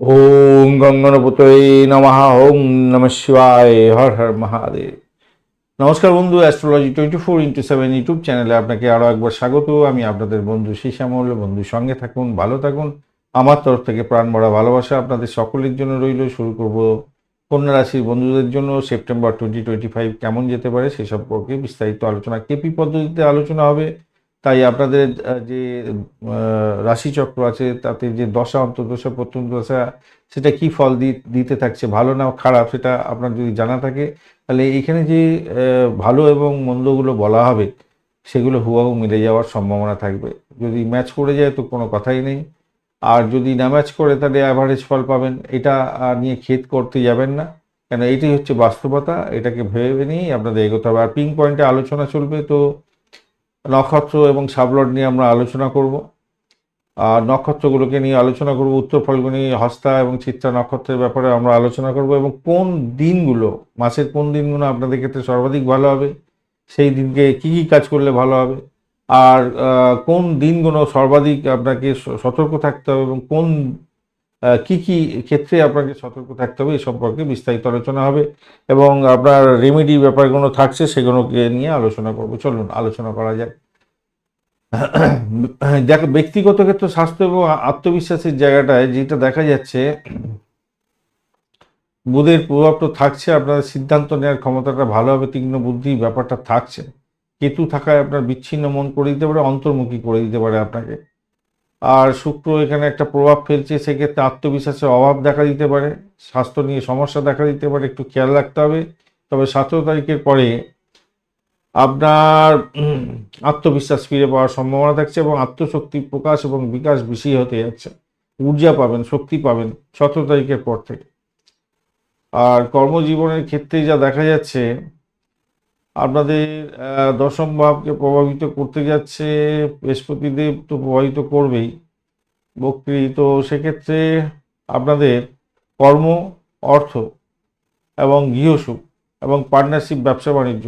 ওম গঙ্গনপতয়ে নমঃ ওম নম শিবায় হর হর মহাদেব নমস্কার বন্ধু astrology twenty four into seven YouTube চ্যানেলে আপনাকে আরও একবার স্বাগত। আমি আপনাদের বন্ধু শ্যামল বন্ধুর সঙ্গে থাকুন, ভালো থাকুন। আমার তরফ থেকে প্রাণ ভরা ভালোবাসা আপনাদের সকলের জন্য রইল। শুরু করব কন্যা রাশির বন্ধুদের জন্য। সেপ্টেম্বর টোয়েন্টি টোয়েন্টি ফাইভ কেমন যেতে পারে সে সম্পর্কে বিস্তারিত আলোচনা, কেপি পদ্ধতিতে আলোচনা হবে। তাই আপনাদের যে রাশিচক্র আছে, তাতে যে দশা, অন্তর্দশা প্রত্যন্ত দশা সেটা কি ফল দিতে থাকছে? ভালো না খারাপ, সেটা আপনার যদি জানা থাকে, তাহলে এখানে যে ভালো এবং মন্দগুলো বলা হবে, সেগুলো হুবাহু মিলে যাওয়ার সম্ভাবনা থাকবে। যদি ম্যাচ করে যায়, তো কোনো কথাই নেই। আর যদি না ম্যাচ করে, তাহলে অ্যাভারেজ ফল পাবেন। এটা নিয়ে ক্ষেত করতে যাবেন না। কেন, এটাই হচ্ছে বাস্তবতা, এটাকে ভেবে নিয়েই আপনাদের এগোতে হবে। আর পিং পয়েন্টে আলোচনা চলবে, তো নক্ষত্র এবং সাবলট নিয়ে আমরা আলোচনা করব। আর নক্ষত্রগুলোকে নিয়ে আলোচনা করব, উত্তর ফাল্গুনি, হস্তা এবং চিত্রা নক্ষত্রের ব্যাপারে আমরা আলোচনা করব এবং কোন দিনগুলো, মাসের কোন দিনগুলো আপনাদের ক্ষেত্রে সর্বাধিক ভালো হবে, সেই দিনকে কি কি কাজ করলে ভালো হবে, আর কোন দিনগুলো সর্বাধিক আপনাকে সতর্ক থাকতে হবে এবং কোন কি কি ক্ষেত্রে আপনাকে সতর্ক থাকতে হবে এই সম্পর্কে বিস্তারিত আলোচনা হবে এবং আপনার রেমেডি ব্যাপারগুলো থাকছে সেগুলোকে নিয়ে আলোচনা করব। চলুন, আলোচনা করা যাক। দেখো, ব্যক্তিগত ক্ষেত্রে, স্বাস্থ্য এবং আত্মবিশ্বাসের জায়গাটায় যেটা দেখা যাচ্ছে, বুধের প্রভাব তো থাকছে, আপনার সিদ্ধান্ত নেওয়ার ক্ষমতাটা ভালো হবে তীক্ষ্ণ বুদ্ধি ব্যাপারটা থাকছে। কেতু থাকায় আপনার বিচ্ছিন্ন মন করে দিতে পারে, অন্তর্মুখী করে দিতে পারে আপনাকে। আর শুক্র এখানে একটা প্রভাব ফেলছে, সেক্ষেত্রে আত্মবিশ্বাসের অভাব দেখা দিতে পারে, স্বাস্থ্য নিয়ে সমস্যা দেখা দিতে পারে, একটু খেয়াল রাখতে হবে। তবে সতেরো তারিখের পরে আপনার আত্মবিশ্বাস ফিরে পাওয়ার সম্ভাবনা থাকছে এবং আত্মশক্তি প্রকাশ এবং বিকাশ বেশি হতে যাচ্ছে। ঊর্জা পাবেন, শক্তি পাবেন সতেরো তারিখের পর থেকে। আর কর্মজীবনের ক্ষেত্রে যা দেখা যাচ্ছে আপনাদের দশম ভাবকে প্রভাবিত করতে যাচ্ছে বৃহস্পতিদেব তো প্রভাবিত করবেই, বক্রি। তো সেক্ষেত্রে আপনাদের কর্ম, অর্থ এবং গৃহসুখ এবং পার্টনারশিপ ব্যবসা বাণিজ্য,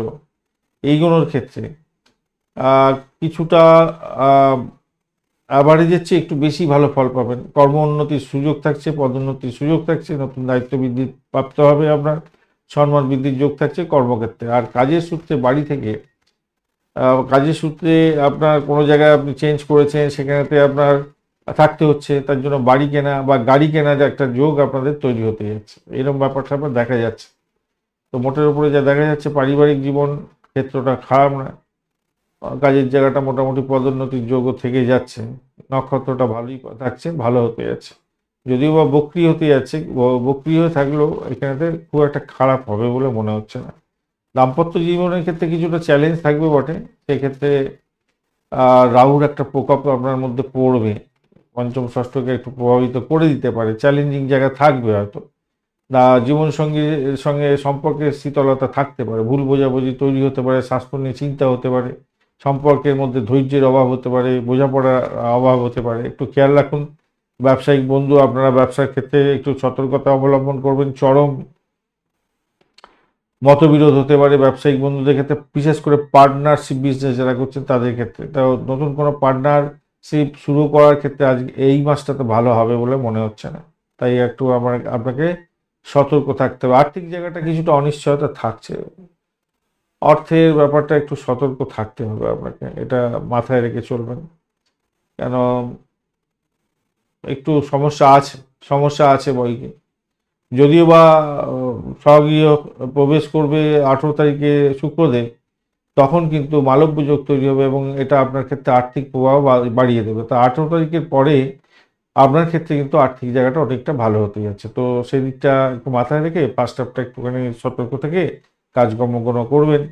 এইগুলোর ক্ষেত্রে কিছুটা অ্যাভারেজের চেয়ে একটু বেশি ভালো ফল পাবেন। কর্ম উন্নতির সুযোগ থাকছে, পদোন্নতির সুযোগ থাকছে, নতুন দায়িত্ব বৃদ্ধি প্রাপ্ত হবে আপনার। সম্মান বৃদ্ধির যোগ থাকছে কর্মক্ষেত্রে। আর কাজের সূত্রে বাড়ি থেকে কাজের সূত্রে আপনার কোনো জায়গায় আপনি চেঞ্জ করেছেন, সেখানেতে আপনার থাকতে হচ্ছে, তার জন্য বাড়ি কেনা বা গাড়ি কেনা যে একটা যোগ আপনাদের তৈরি হতে যাচ্ছে। এরকম ব্যাপারটা আপনার দেখা যাচ্ছে। তো মোটের উপরে যা দেখা যাচ্ছে, পারিবারিক জীবন ক্ষেত্রটা খারাপ না। কাজের জায়গাটা মোটামুটি পদোন্নতির যোগও থেকে যাচ্ছে। নক্ষত্রটা ভালোই থাকছে, ভালো হতে যাচ্ছে। যদিও বা বক্রি হতে যাচ্ছে বক্রি হয়ে থাকলেও এখানেতে খুব একটা খারাপ হবে বলে মনে হচ্ছে না। দাম্পত্য জীবনের ক্ষেত্রে কিছুটা চ্যালেঞ্জ থাকবে বটে। সেক্ষেত্রে রাহুর একটা প্রকোপ আপনার মধ্যে পড়বে। পঞ্চম ষষ্ঠকে একটু প্রভাবিত করে দিতে পারে। চ্যালেঞ্জিং জায়গা থাকবে হয়তো। না জীবনসঙ্গীর সঙ্গে সম্পর্কের শীতলতা থাকতে পারে। ভুল বোঝাবুঝি তৈরি হতে পারে, স্বাস্থ্য নিয়ে চিন্তা হতে পারে, সম্পর্কের মধ্যে ধৈর্যের অভাব হতে পারে, বোঝাপড়ার অভাব হতে পারে। একটু খেয়াল রাখুন। ব্যবসায়িক বন্ধু, আপনারা ব্যবসার ক্ষেত্রে একটু সতর্কতা অবলম্বন করবেন, চরম মতবিরোধ হতে পারে ব্যবসায়িক বন্ধুদের ক্ষেত্রে, বিশেষ করে পার্টনারশিপ বিজনেস যারা করছেন তাদের ক্ষেত্রে। তো নতুন কোনো পার্টনারশিপ শুরু করার ক্ষেত্রে আজ এই মাসটাতে ভালো হবে বলে মনে হচ্ছে না। তাই একটু আমার, আপনাকে সতর্ক থাকতে হবে। আর্থিক জায়গাটা কিছুটা অনিশ্চয়তা থাকছে। অর্থের ব্যাপারটা একটু সতর্ক থাকতে হবে আপনাকে। এটা মাথায় রেখে চলবেন। কেন একটু সমস্যা আছে সমস্যা আছে বইকে। যদিও বা আহ, স্বগৃহ প্রবেশ করবে আঠেরো তারিখে শুক্রদেব তখন কিন্তু মালব্য যোগ তৈরি হবে এবং এটা আপনার ক্ষেত্রে আর্থিক প্রভাব বাড়িয়ে দেবে। তো আঠেরো তারিখের পরে আপনার ক্ষেত্রে কিন্তু আর্থিক জায়গাটা অনেকটা ভালো হতে যাচ্ছে। তো সেই দিকটা একটু মাথায় রেখে ফার্স্ট হাফটা একটুখানি সতর্ক থেকে কাজকর্মগুলো করবেন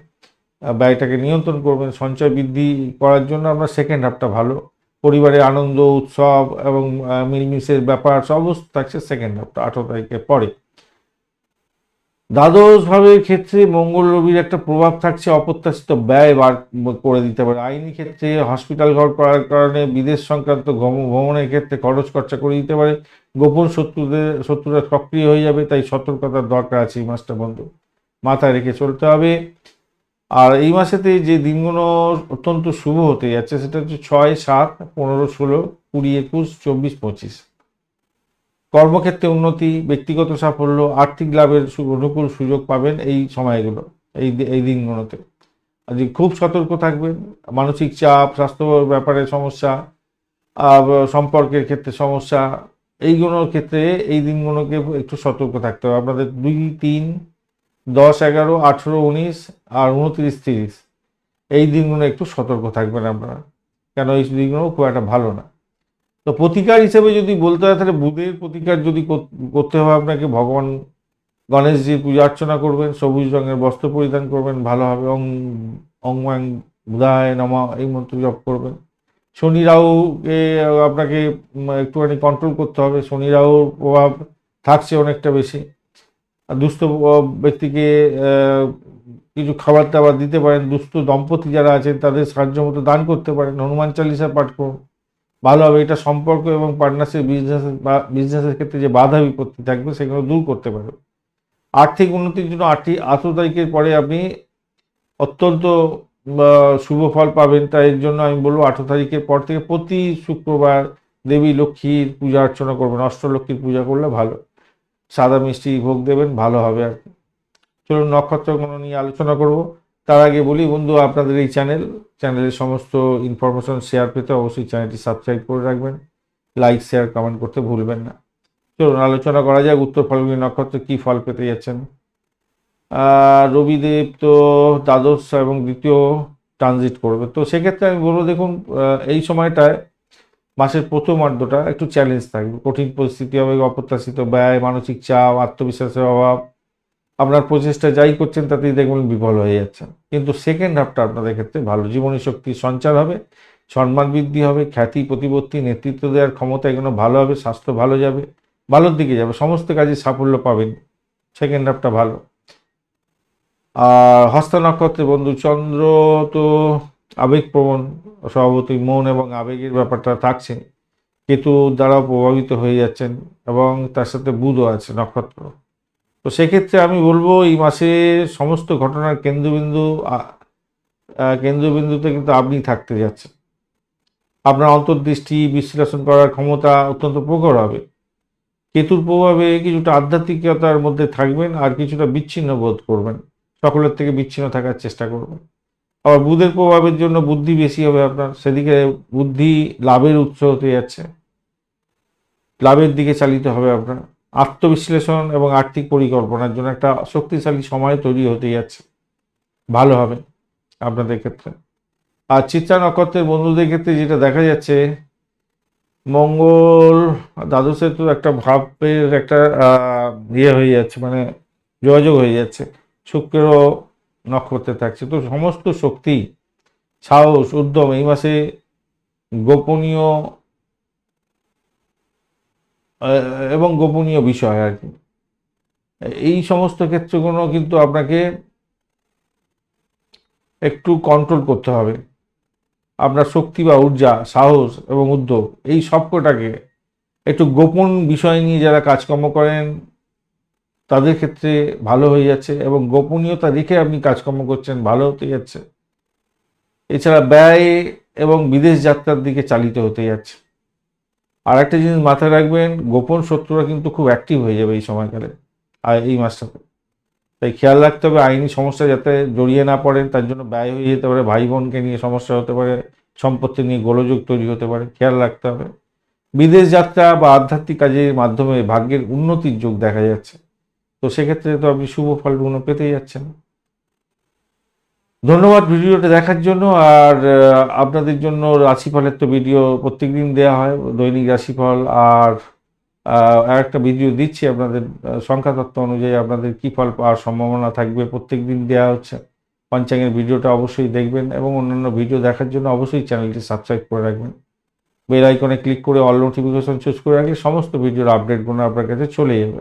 আহ, ব্যয়টাকে নিয়ন্ত্রণ করবেন সঞ্চয় বৃদ্ধি করার জন্য আপনার সেকেন্ড হাফটা ভালো। পরিবারের আনন্দ, উৎসব এবং মিলমিশের ব্যাপার সব থাকছে সেকেন্ড হাফটা আঠারো তারিখের পরে। দ্বাদশ ভাবের ক্ষেত্রে মঙ্গল রবির একটা প্রভাব থাকছে, অপ্রত্যাশিত ব্যয় বার করে দিতে পারে। আইনি ক্ষেত্রে হসপিটাল ঘর করার কারণে বিদেশ সংক্রান্ত ভ্রমণের ক্ষেত্রে খরচ খরচা করে দিতে পারে। গোপন শত্রুদের, শত্রুরা সক্রিয় হয়ে যাবে, তাই সতর্কতার দরকার আছে এই মাসটা বন্ধু মাথায় রেখে চলতে হবে। আর এই মাসেতে যে দিনগুলো অত্যন্ত শুভ হতে যাচ্ছে, সেটা হচ্ছে ছয়, সাত, পনেরো, ষোলো, কুড়ি, একুশ, চব্বিশ, পঁচিশ। কর্মক্ষেত্রে উন্নতি, ব্যক্তিগত সাফল্য, আর্থিক লাভের অনুকূল সুযোগ পাবেন এই সময়গুলো, এই এই দিনগুলোতে। আজ খুব সতর্ক থাকবেন, মানসিক চাপ স্বাস্থ্য ব্যাপারে সমস্যা সম্পর্কের ক্ষেত্রে সমস্যা, এইগুলোর ক্ষেত্রে এই দিনগুলোকে একটু সতর্ক থাকতে হবে। আপনাদের দুই, তিন দশ, এগারো, আঠেরো, উনিশ আর উনত্রিশ, তিরিশ। এই দিনগুলো একটু সতর্ক থাকবেন আপনারা। কেন এই দিনগুলো খুব একটা ভালো না। তো প্রতিকার হিসেবে যদি বলতে হয়, তাহলে বুধের প্রতিকার যদি করতে হয় আপনাকে, ভগবান গণেশজির পূজা অর্চনা করবেন, সবুজ রঙের বস্ত্র পরিধান করবেন ভালোভাবে হবে অং অংমাং বুধায় নমা, এই মন্ত্র জপ করবেন। শনি রাহুকে আপনাকে একটুখানি কন্ট্রোল করতে হবে। শনি রাহুর প্রভাব থাকছে অনেকটা বেশি। দুস্থ ব্যক্তিকে কিছু খাবার দাবার দিতে পারেন, দুস্থ দম্পতি যারা আছেন, তাদের সাহায্য মতো দান করতে পারেন। হনুমান চালিসা পাঠ করুন। ভালো হবে এটা সম্পর্ক এবং পার্টনারশিপ বিজনেস বা বিজনেসের ক্ষেত্রে যে বাধা বিপত্তি থাকবে, সেগুলো দূর করতে পারবে আর্থিক উন্নতির জন্য আটটি আঠেরো তারিখের পরে আপনি অত্যন্ত শুভ ফল পাবেন। তাই এর জন্য আমি বলব আঠেরো তারিখের পর থেকে প্রতি শুক্রবার দেবী লক্ষ্মীর পূজা অর্চনা করবেন। অষ্টলক্ষ্মীর পূজা করলে ভালো। সাদা মিষ্টি ভোগ দেবেন, ভালো হবে আর কি। চলুন নক্ষত্রগুলো নিয়ে আলোচনা করব। তার আগে বলি বন্ধু, আপনাদের এই চ্যানেল, চ্যানেলের সমস্ত ইনফরমেশন শেয়ার পেতে অবশ্যই চ্যানেলটি সাবস্ক্রাইব করে রাখবেন। লাইক শেয়ার কমেন্ট করতে ভুলবেন না। চলুন আলোচনা করা যাক, উত্তর ফাল্গুনী নক্ষত্র কি ফল পেতে যাচ্ছেন। রবিদেব তো দ্বাদশ এবং দ্বিতীয় ট্রানজিট করবে। তো সেক্ষেত্রে আমি বলব, দেখুন এই সময়টায় মাসের প্রথম অর্ধটা একটু চ্যালেঞ্জ থাকবে। কঠিন পরিস্থিতি হবে, অপ্রত্যাশিত ব্যয়, মানসিক চাপ, আত্মবিশ্বাসের অভাব। আপনার প্রচেষ্টা যাই করছেন, তাতেই দেখবেন বিফল হয়ে যাচ্ছেন। কিন্তু সেকেন্ড হাফটা আপনাদের ক্ষেত্রে ভালো। জীবনী শক্তির সঞ্চার হবে, সম্মান বৃদ্ধি হবে, খ্যাতি, প্রতিপত্তি, নেতৃত্ব দেওয়ার ক্ষমতা এগুলো ভালো হবে, স্বাস্থ্য ভালো যাবে, ভালোর দিকে যাবে, সমস্ত কাজে সাফল্য পাবেন। সেকেন্ড হাফটা ভালো। আর হস্ত নক্ষত্রে বন্ধু চন্দ্র তো আবেগপ্রবণ স্বভাবতই মন এবং আবেগের ব্যাপারটা থাকছে কেতু দ্বারা প্রভাবিত হয়ে যাচ্ছেন এবং তার সাথে বুধও আছে, নক্ষত্র। তো সেক্ষেত্রে আমি বলব, এই মাসে সমস্ত ঘটনার কেন্দ্রবিন্দু কেন্দ্রবিন্দুতে কিন্তু আপনি থাকতে যাচ্ছেন। আপনার অন্তর্দৃষ্টি, বিশ্লেষণ করার ক্ষমতা অত্যন্ত প্রখর হবে। কেতুর প্রভাবে কিছুটা আধ্যাত্মিকতার মধ্যে থাকবেন আর কিছুটা বিচ্ছিন্ন বোধ করবেন। সকলের থেকে বিচ্ছিন্ন থাকার চেষ্টা করবেন। আবার বুধের প্রভাবের জন্য বুদ্ধি বেশি হবে আপনার। সেদিকে বুদ্ধি লাভের উৎস হতে যাচ্ছে। লাভের দিকে চালিত হবে আপনার। আত্মবিশ্লেষণ এবং আর্থিক পরিকল্পনার জন্য একটা শক্তিশালী সময় তৈরি হতে যাচ্ছে। ভালো হবে আপনাদের ক্ষেত্রে। আর চিত্রা নক্ষত্রের বন্ধুদের ক্ষেত্রে যেটা দেখা যাচ্ছে, মঙ্গল দ্বাদশে তো একটা ভাবের একটা ইয়ে হয়ে যাচ্ছে মানে যোগাযোগ হয়ে যাচ্ছে। শুক্রেরও নক্ষত্রে থাকছে। তো সমস্ত শক্তি, সাহস, উদ্যম এই মাসে গোপনীয় এবং গোপনীয় বিষয় আর কি। এই সমস্ত ক্ষেত্রগুলো কিন্তু আপনাকে একটু কন্ট্রোল করতে হবে। আপনার শক্তি বা ঊর্জা, সাহস এবং উদ্যোগ, এই সবকটাকে একটু গোপন বিষয় নিয়ে যারা কাজকর্ম করেন তাদের ক্ষেত্রে ভালো হয়ে যাচ্ছে এবং গোপনীয়তা রেখে আপনি কাজকর্ম করছেন, ভালো হতে যাচ্ছে। এছাড়া ব্যয় এবং বিদেশ যাত্রার দিকে চালিত হতে যাচ্ছে। আর একটা জিনিস মাথায় রাখবেন, গোপন শত্রুরা কিন্তু খুব অ্যাক্টিভ হয়ে যাবে এই সময়কালে আর এই মাসটাতে তাই খেয়াল রাখতে হবে, আইনি সমস্যা যাতে জড়িয়ে না পড়েন তার জন্য ব্যয় হয়ে যেতে পারে ভাই বোনকে নিয়ে সমস্যা হতে পারে, সম্পত্তি নিয়ে গোলযোগ তৈরি হতে পারে, খেয়াল রাখতে হবে। বিদেশ যাত্রা বা আধ্যাত্মিক কাজের মাধ্যমে ভাগ্যের উন্নতির যোগ দেখা যাচ্ছে। তো সেক্ষেত্রে তো আপনি শুভ ফলগুলো পেতেই যাচ্ছেন। ধন্যবাদ ভিডিওটা দেখার জন্য, আর আপনাদের জন্য রাশিফলের তো ভিডিও প্রত্যেক দিন দেওয়া হয়, দৈনিক রাশিফল, আর আর একটা ভিডিও দিচ্ছি আপনাদের সংখ্যাতত্ত্ব অনুযায়ী আপনাদের কী ফল পাওয়ার সম্ভাবনা থাকবে প্রত্যেক দিন দেওয়া হচ্ছে। পঞ্চাঙ্গের ভিডিওটা অবশ্যই দেখবেন এবং অন্যান্য ভিডিও দেখার জন্য অবশ্যই চ্যানেলটি সাবস্ক্রাইব করে রাখবেন। বেল আইকনে ক্লিক করে অল নোটিফিকেশন চুজ করে রাখলে সমস্ত ভিডিওর আপডেটগুলো আপনার কাছে চলে যাবে।